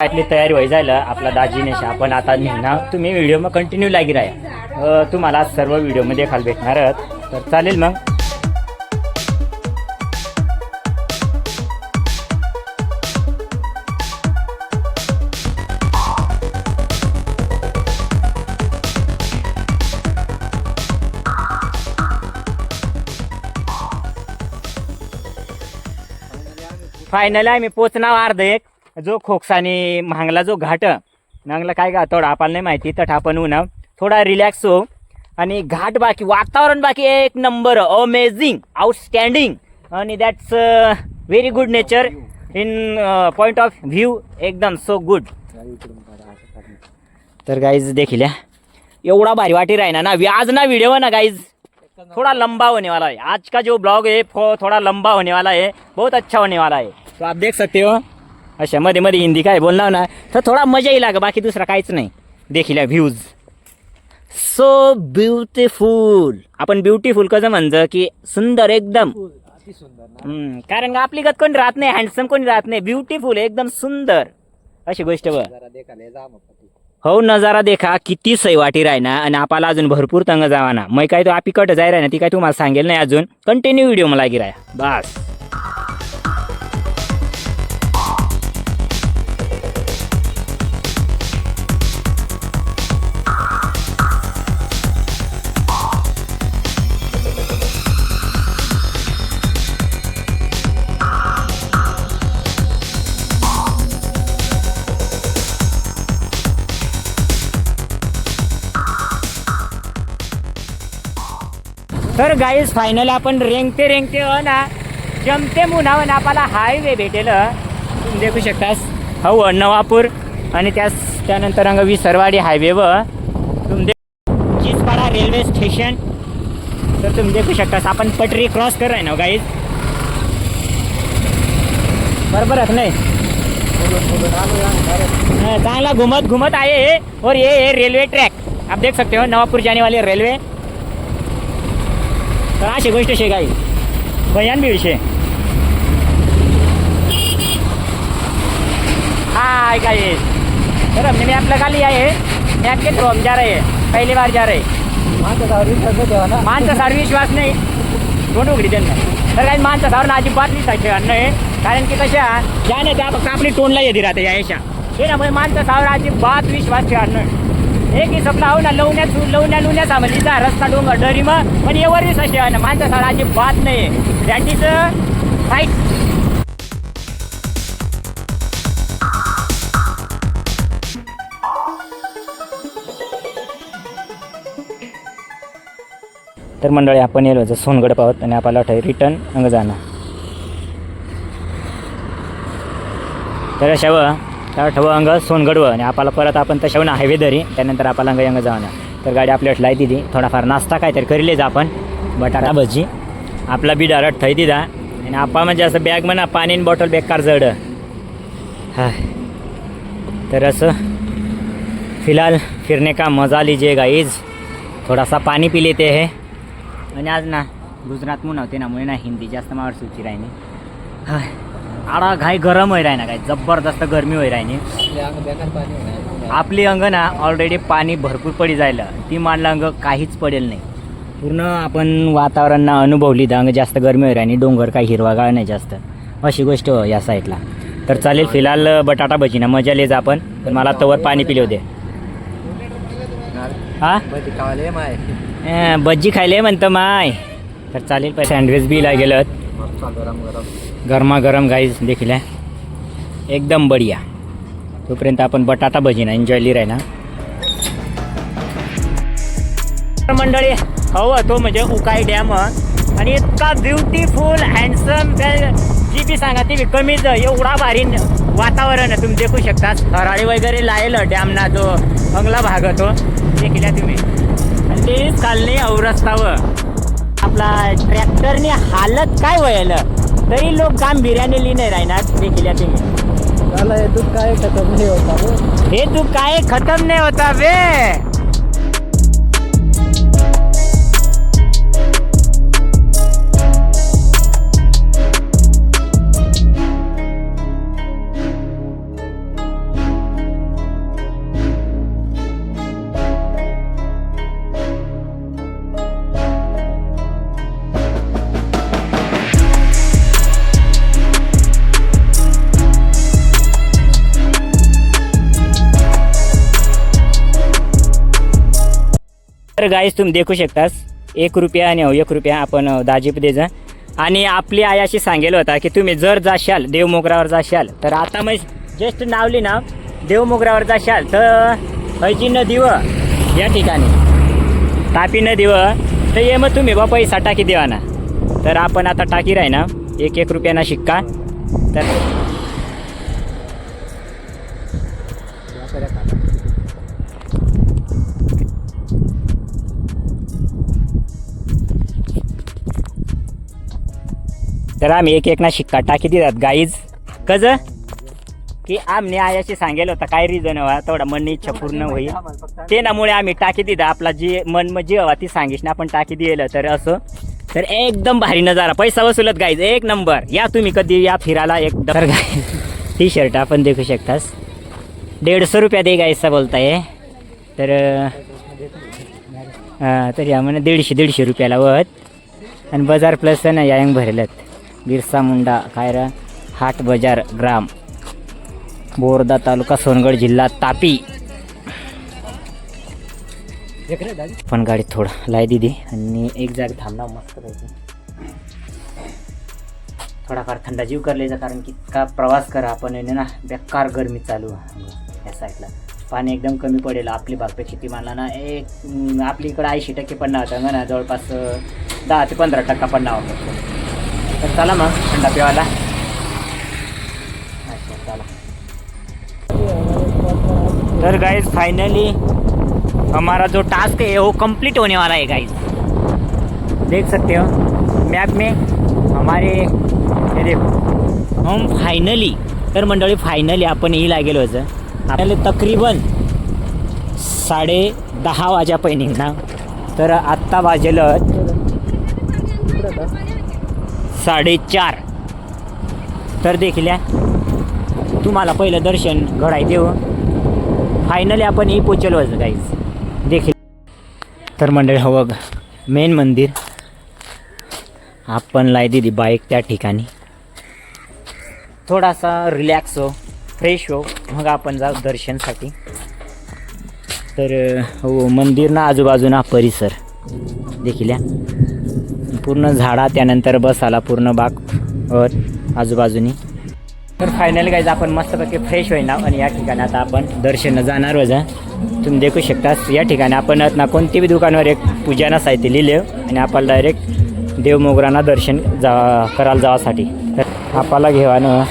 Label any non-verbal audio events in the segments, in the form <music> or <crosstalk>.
आपली तयारी व्हाय जायला आपला दाजीनेश आपण आता निघणार. तुम्ही व्हिडिओ मग कंटिन्यू लागी राहा. तुम्हाला सर्व व्हिडिओमध्ये खाल भेटणार तर चालेल मग. फायनल आम्ही पोचणार अर्ध एक. जो खोकसाने महांगला जो घाट नांगला काय का थोडा आपल्याला नाही माहिती तर आपण ऊन थोडा रिलॅक्स हो आणि घाट बाकी वातावरण बाकी एक नंबर अमेझिंग आउटस्टँडिंग आणि that's very good nature in point of view एकदम सो गुड तर गाईज देखील या. एवढा भारी वाटी राहिना ना. व्याज ना व्हिडिओ ना गाईज थोड़ा लंबा होने वाला है आज का जो ब्लॉग है थोड़ा लंबा होने वाला है बहुत अच्छा होने वाला है तो आप देख सकते हो. अच्छा मध्ये मध्ये हिंदी काय बोलणार ना तर थोडा मजा येईल बाकी दुसरा काहीच नाही. देखील व्ह्यूज सो ब्युटिफुल आपण ब्युटिफुल कसं म्हणतं की सुंदर एकदम. कारण का आपली गत कोणी राहत नाही हँडसम कोणी राहत नाही ब्युटिफुल एकदम सुंदर. अशी गोष्ट बघ. हो नजारा देखा किती सैवाटी राहिना आणि आपल्याला अजून भरपूर तंग जावा ना मग काय तो आपी कट जाय राही ना ती काय तुम्हाला सांगेल नाही अजून. कंटिन्यू व्हिडिओ मला लागी राहा. बस. तर गाईज फायनल आपण रेंगते रेंगते हो ना जमते मुनावर ना आपल्याला हायवे भेटेल. तुम्ही देखू शकतास. हो नवापूर आणि त्यास त्यानंतर अंग विसरवाडी हायवे व. तुम्ही दे चिसपाडा रेल्वे स्टेशन तर तुम्ही देखू शकतास. आपण पटरी क्रॉस कर ना हो गाईज बरोबर नाही? चांगला घुमत घुमत आहे और ये है रेलवे ट्रैक आप देख सकते हो नवापुर जाने वाली रेल्वे तर अशी गोष्ट शे काही भयान बी विषय हाय गाइस सर हमने मी लगा खाली आहे. मी के थ्रू जा रहे. पहिली बार जा रहे. माणसा सार विश्वास नाही. दोन उघडी त्यांना? तर काही माणसासावर ना अजिबात विश्वास ठेवा नाही कारण की कशा? ज्या नाही त्या फक्त आपली टोनला येते राहते या यशा हे ना माणसा माणसासावर अजिबात विश्वास ठेवा नाही. एक हिसपला हो ना लवण्या लवण्या लुण्या सामलीचा रस्ता डोंगर डरी मग पण एवढीच विश्वास ठेवा ना माणसासावर अजिबात नाही. त्यांचीचं फाईट तर मंडळी आपण येलो होतो सोनगड पाहत आणि आपल्याला वाटतं रिटर्न अंग जाणं तर अशा तर त्या ठव अंग सोनगडवं आणि आपल्याला परत आपण तशाहून हायवे धरी त्यानंतर आपल्याला अंग अंग जाणं तर गाडी आपल्या लाय तिथे. थोडाफार नाश्ता काय तर करीलेच आपण. बटाटा भजी. आपला बी डायरेक्ट थै दिदा आणि आपा म्हणजे असं बॅग म्हणा पाणी आणि बॉटल बेकार जड. हा तर असं. फिलहाल फिरने का मजा लीजिए गाईज थोडासा पाणी पानी पी लेते हे. आणि आज ना गुजरात म्हणून होते ना मुळे ना हिंदी जास्त मावड सुची राहिनी हाय. आडा घाई गरम होई राहिना काय जबरदस्त गरमी होई राहिनी. आपली अंग ना ऑलरेडी पाणी भरपूर पडी जायला. ती मांडलं अंग काहीच पडेल नाही. पूर्ण आपण वातावरण ना अनुभवली तर अंग जास्त गरमी होई राहिनी. डोंगर काही हिरवागाळ नाही जास्त. अशी गोष्ट हो या साईडला तर चालेल फिलहाल बटाटा भजी ना मजा लेज आपण. पण मला तवर पाणी पिले होते. हा? भजी खायले म्हणतं माय. तर चालेल पण सँडविच बी लागेल गरमागरम गाईज देखील आहे. एकदम बढिया. तोपर्यंत आपण बटाटा भजी ना एन्जॉय ना मंडळी हो तो म्हणजे उकाई डॅम आणि इतका ब्युटिफुल हँडसम जी बी सांगा ती बी कमीच एवढा भारी वातावरण आहे तुम्ही देखू शकता. हराळी वगैरे लायलं डॅमना जो अंगला भाग तो देखील आहे तुम्ही. आणि ते चालणे औरस्तावं आपला ट्रॅक्टरने हालत काय व्हायलं तरी लोक काम बिर्याणी लिहिणे राहणार. देखील आहे तुम्ही हे तू काय खतम नाही होता बे गाईस तुम्ही देखू शकतास. एक रुपया आणि हो एक रुपया आपण दाजीप देजा आणि आपली आई अशी सांगेल होता की तुम्ही जर जाशाल देवमोगरावर जाशाल तर आता मग जस्ट नावली ना देवमोगरावर जाशाल तर हयची नदीवर या ठिकाणी. तापी नदीवर तर ये मग तुम्ही बा पैसा टाकी देवा ना तर आपण आता टाकी राही ना एक एक रुपयाना शिक्का. तर तर आम्ही एक एक ना शिक्का टाकी देतात गाईज कज? की आमने आयाशी सांगेल होता काय रिझन हवा तेवढा मन इच्छा पूर्ण होईल. ते नामुळे आम्ही टाकी दिदा आपला जी मन जी हवा ती सांगीश ना आपण टाकी दिलं तर असं. तर एकदम भारी नजारा. पैसा वसुलत गाईज एक नंबर. या तुम्ही कधी या फिरायला एक दर गाई टी शर्ट आपण देखू शकतास. दीडशे रुपया दे गायचा बोलताय. तर हां तर या म्हणे दीडशे दीडशे रुपयाला वत. आणि बाजार प्लस ना यांग भरलेत बिरसा मुंडा कायरा हाट बाजार ग्राम बोरदा तालुका सोनगड जिल्हा तापी. पण गाडी थोडं लाय दिदी आणि एक जागी थांबणार मस्त पाहिजे थोडाफार थंडा जीव करलेचा कारण की इतका प्रवास करा आपण येणे ना बेकार गरमी चालू या साईडला. पाणी एकदम कमी पडेल आपली भागपेक्षा ती मानला ना एक आपली इकडं ऐंशी टक्के पडणार होतं ना जवळपास दहा ते पंधरा टक्का पडणार होतं. तर चला मग थंडा पिवायला अच्छा चला तर गाइज फाइनली हमारा जो टास्क है वो कंप्लीट होने वाला है गाइज देख सकते हो मैप में हमारे होम देखो. हम फायनली तर मंडळी फायनली आपण येईल लागेलो होतं आपल्याला तकरीबन साडे दहा वाजा ना तर आत्ता वाजेल साडेचार. तर देखील या, तुम्हाला पहिलं दर्शन घडाय देऊ. फायनली आपण ही पोचलो गाईज देखील. तर मंडळी हवं बघ मेन मंदिर. आपण लाई दिली बाईक त्या ठिकाणी. थोडासा रिलॅक्स हो फ्रेश हो. मग आपण जाऊ दर्शनसाठी. तर हो मंदिर ना आजूबाजूना परिसर. देखील या. पूर्ण झाडा त्यानंतर बसाला पूर्ण बाग आजूबाजूनी. तर फायनली गाईज आपण मस्तपैकी फ्रेश होईना आणि या ठिकाणी आता आपण दर्शन जाणार वजा तुम्ही देखू शकता या ठिकाणी आपण ना कोणती बी दुकानावर एक पूजाना साहित्य लिहिले आणि आपल्याला डायरेक्ट देवमोगरांना दर्शन जा करायला जावासाठी. तर आपल्याला घेवानं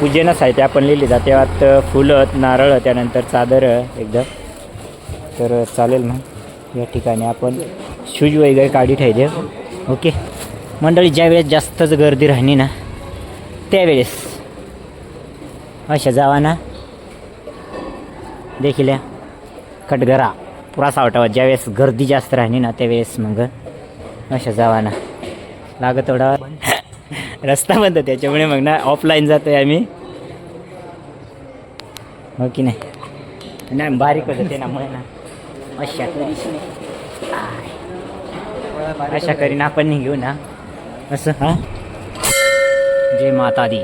पूजेनं साहित्य आपण लिहिले जाते. त्यात फुलं नारळ त्यानंतर चादर एकदम. तर चालेल मग या ठिकाणी आपण शूज वगैरे काढी ठेवते ओके? मंडळी ज्यावेळेस जास्तच गर्दी राहिली ना त्यावेळेस. अशा जावा ना देखील या. पुरा सावटावा ज्यावेळेस गर्दी जास्त राहणी ना त्यावेळेस मग अशा जावा ना लागत थोडा रस्ता बंद त्याच्यामुळे मग ना ऑफलाईन जातो आहे आम्ही. हो की नाही? नाही बारीक होतं त्यामुळे ना. अशा. अशा करीन आपण घेऊ ना. असं हां? जय माता दी.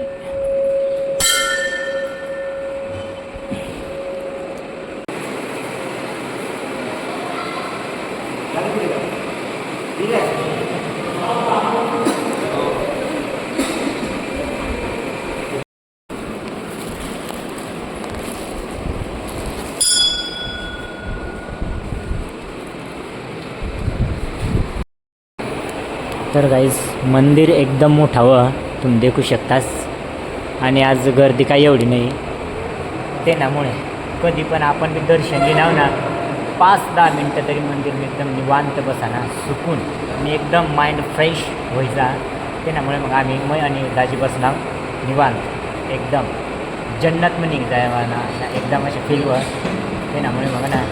तर गाईज मंदिर एकदम मोठावं. तुम्ही देखू शकतास. आणि आज गर्दी काही एवढी नाही. ते नामुळे कधी पण आपण बी दर्शन घेणार ना पाच दहा मिनटं तरी मंदिर मी एकदम निवांत बसाना सुकून आणि एकदम माइंड फ्रेश व्हायचा ते नामुळे मग आम्ही मय आणि दाजी बसणार निवांत. एकदम. जन्नत मग निघताय मला एकदम असे फील व ते नामुळे मग ना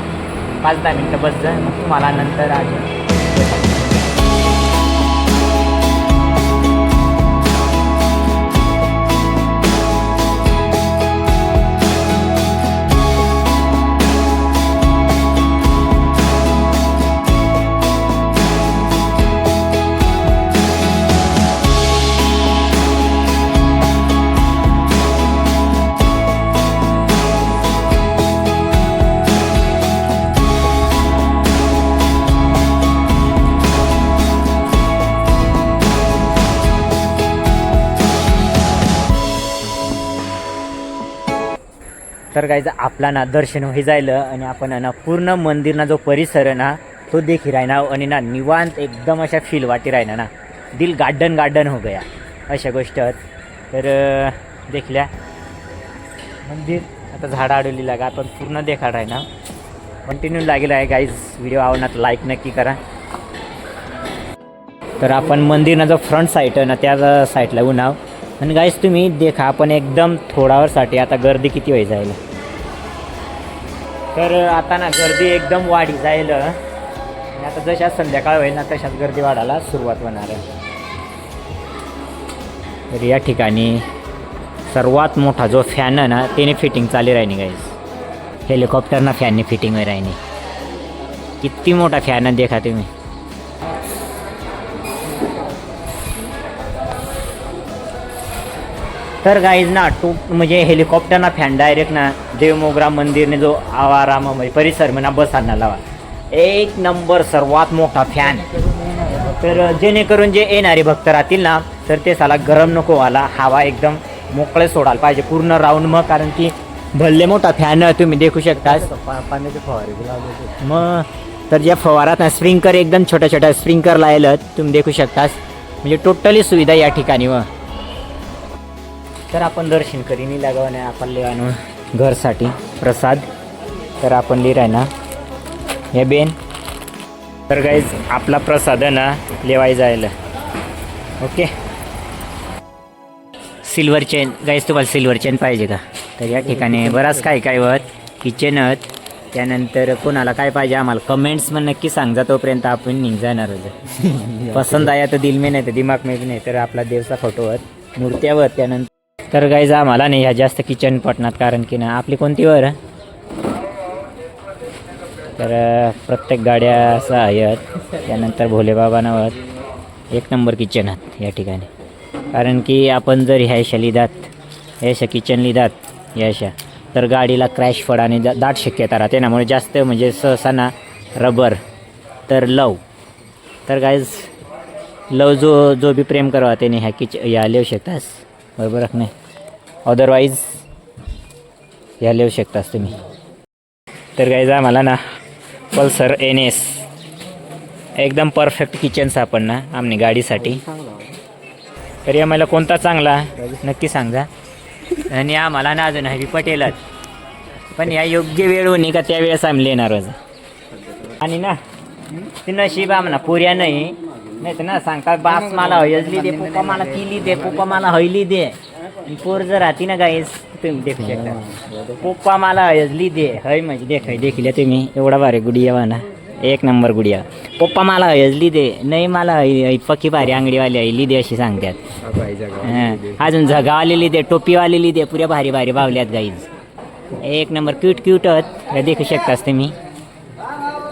पाच दहा मिनटं बसलं मग तुम्हाला नंतर आज तर काय आपला ना दर्शन होई जायलं आणि आपण आहे ना पूर्ण मंदिरना जो परिसर आहे ना तो देखील आहे आणि ना निवांत एकदम अशा फील वाटी राहणार ना. दिल गार्डन गार्डन हो गया अशा गोष्ट आहेत. तर देखल्या. मंदिर आता झाडं अडवली लागा आपण पूर्ण देखाड आहे ना कंटिन्यू लागेल आहे गाईज व्हिडिओ आवडणार लाईक नक्की करा. तर आपण मंदिरना जो फ्रंट साईट आहे ना त्या साईटला उन्हाव. आणि गाईज तुम्ही देखा आपण एकदम थोडावरसाठी आता गर्दी किती होई जाईल तर आता ना गर्दी एकदम वाढी जाईल आणि आता जशा संध्याकाळ होईल ना तशाच गर्दी वाढायला सुरुवात होणार आहे. तर या ठिकाणी सर्वात मोठा जो फॅन आहे ना त्याने फिटिंग चालू राहिली गाईज हेलिकॉप्टरना फॅनने फिटिंग होई राहिनी किती मोठा फॅन आहे देखा तुम्ही. तर गाईज ना टू म्हणजे हेलिकॉप्टरना फॅन डायरेक्ट ना देवमोगरा मंदिरने जो आवाराम म्हणजे परिसर म्हणा बस लावा. एक नंबर सर्वात मोठा फॅन तर जेणेकरून जे येणारे भक्त राहतील ना तर ते साला गरम नको व्हायला हवा एकदम मोकळे सोडायला पाहिजे पूर्ण राऊंड मग कारण की भल्ले मोठा फॅन तुम्ही देखू शकता पाण्याचे फवारे मग तर ज्या फवारात ना स्प्रिंकर एकदम छोट्या छोट्या स्प्रिंकर लायलं तुम्ही देखू शकता म्हणजे टोटली सुविधा या ठिकाणी व तर आपण दर्शन करीन. लगावणे आपण लिहाणं घरसाठी प्रसाद. तर आपण लिहिराय ना हे बेन. तर गाईज आपला प्रसाद आहे ना लेवाय जायला. ओके सिल्वर चेन गाईज तुम्हाला सिल्वर चेन पाहिजे का? तर या ठिकाणी बराच काय काय होत किचन आहेत. त्यानंतर कोणाला काय पाहिजे आम्हाला कमेंट्स मग नक्की सांगा. तोपर्यंत आपण निघ जाणार <laughs> पसंत आया तर दिल में नाही तर दिमाग में नाही. तर आपला देवचा फोटो होत मूर्त्यावर त्यानंतर तर गाईज आम्हाला नाही ह्या जास्त किचन पटणार कारण की ना आपली कोणती वर? तर प्रत्येक गाड्या असं आहेत. त्यानंतर भोलेबाबांवर एक नंबर किचन आहेत या ठिकाणी. कारण की आपण जर ह्या लिदात लिहितात किचन लिहितात याशा तर गाडीला क्रॅश फड आणि दा- दाट शक्यता राहते त्यामुळे जास्त म्हणजे सहसा ना रबर तर लव. तर गाईज लव जो जो बी प्रेम करावा त्याने ह्या किच ह्या लिहू शकतास. बरोबर आहे नाही? अदरवाईज ह्या लिहू शकतास तुम्ही. तर गाईज आम्हाला ना पल्सर एन एस एकदम परफेक्ट किचन सापडना आमने गाडीसाठी. तर या मला कोणता चांगला? नक्की सांगा. आणि आम्हाला ना अजून हवी पटेलच पण या योग्य वेळ होणी का त्यावेळेस आम्ही येणार आणि ना ती नशीब आम्हाला पुऱ्या नाही. नाही तर ना सांगतात बास मला हयजली दे पुपा मला किली दे पप्पा मला हयली दे. पोर जर राहती ना गाईस तुम्ही देखू शकता. पप्पा मला हयजली दे. हय म्हणजे देखाय देखील तुम्ही. एवढा भारी गुडिया वाना एक नंबर गुडिया. पप्पा मला हयजली दे. नाही मला हय- हय पक्की भारी अंगडीवाली हयली दे अशी सांगतात. हं. अजून झगावालेली दे टोपीवालेली दे पुऱ्या भारी भारी भावल्यात गाईज एक नंबर क्यूट क्यूट आहेत. हे देखू शकतास तुम्ही.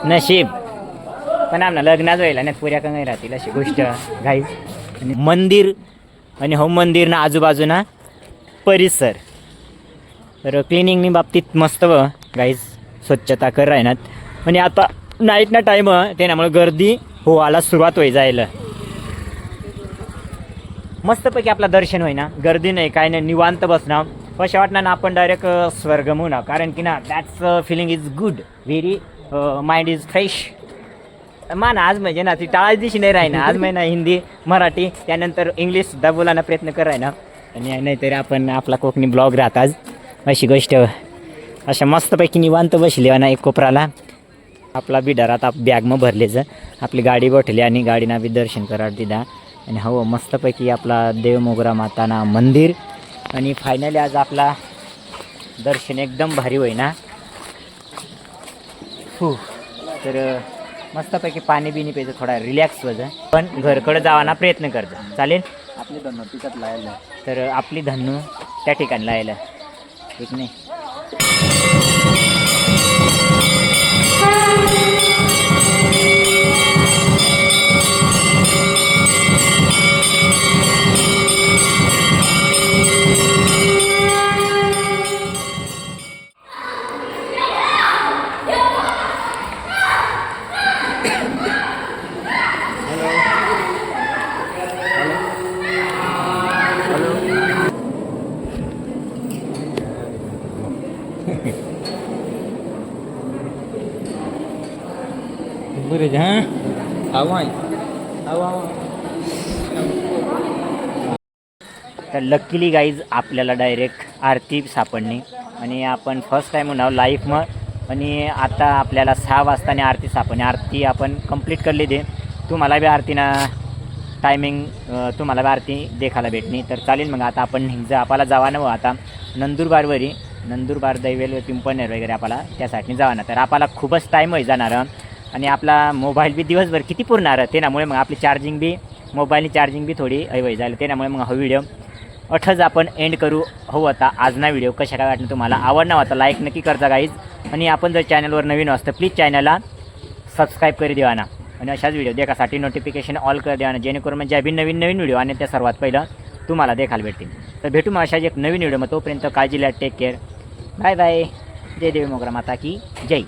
नशीब. पण आमना लग्नाच व्हायला नाही पुऱ्या का नाही राहतील अशी गोष्ट घाई आणि मंदिर आणि हो मंदिर ना आजूबाजूना परिसर. तर क्लिनिंगनी बाबतीत मस्त व गाईज स्वच्छता कर राहणार आणि आता नाईट ना टाईम त्यामुळे गर्दी होवायला सुरुवात होई जायला. मस्तपैकी आपला दर्शन होईना. गर्दी नाही काय नाही निवांत बसणार. कशा वाटणार ना आपण डायरेक्ट स्वर्ग म्हणू कारण की ना that's feeling is good very mind is fresh मान आज म्हणजे ना ती टाळाच दिशी नाही राही म्हणजे ना आज महिना हिंदी मराठी त्यानंतर इंग्लिश सुद्धा बोलायला प्रयत्न कराय ना आणि नाहीतरी आपण आपला कोकणी ब्लॉग राहताच अशी गोष्ट अशा मस्तपैकी निवांत बसली ना एक कोपराला. आपला बिडारात आप बॅग मग भरलेच आपली गाडी बठली आणि गाडीना बी दर्शन करा दिदा आणि हो मस्तपैकी आपला देवमोगरा माताना मंदिर. आणि फायनली आज आपला दर्शन एकदम भारी होईना. हो तर मस्तपैकी पाणी बिनी प्यायचं थोडा रिलॅक्स होतं पण घरकडं जावाना प्रयत्न करतो चालेल? आपले धन्नो पिकात लायला तर आपली धन्नू त्या ठिकाणी लायला ठीक नाही? बरे हा? हवा तर लकीली गाईज आपल्याला डायरेक्ट आरती सापडणे आणि आपण फर्स्ट टाईम म्हणावं लाईफ मग. आणि आता आपल्याला सहा वाजताने आरती सापडणे आरती आपण कंप्लीट करली दे तुम्हाला बी आरतीना टायमिंग तुम्हाला बी आरती देखायला भेटणे तर चालेल मग आता आपण जर आपल्याला जावा नवं आता. नंदुरबारवरी नंदुरबार दैवेल व पिंपळनेर वगैरे आपल्याला त्यासाठी जावा ना तर आपल्याला खूपच टाईम होई जाणार आणि आपला मोबाईल बी दिवसभर किती पुरणार त्यामुळे मग आपली चार्जिंग बी मोबाईलनी चार्जिंग बी थोडी ऐवय झाली त्यामुळे मग हा व्हिडिओ अठच आपण एंड करू हो आता आजना व्हिडिओ कशा काय वाटलं तुम्हाला? आवडणार होता लाईक नक्की करता काहीच आणि आपण जर चॅनलवर नवीन असतं प्लीज चॅनलला सबस्क्राईब करी देवा ना. आणि अशाच व्हिडिओ देखासाठी नोटिफिकेशन ऑल कर देवा ना जेणेकरून म्हणजे अभि नवीन नवीन व्हिडिओ आणि त्या सर्वात पहिलं तुम्हाला देखायला भेटतील. तर भेटू मग अशाच एक नवीन व्हिडिओ मग. तोपर्यंत काळजी घ्या टेक केअर बाय बाय जय देवी मोगरा माता की जय.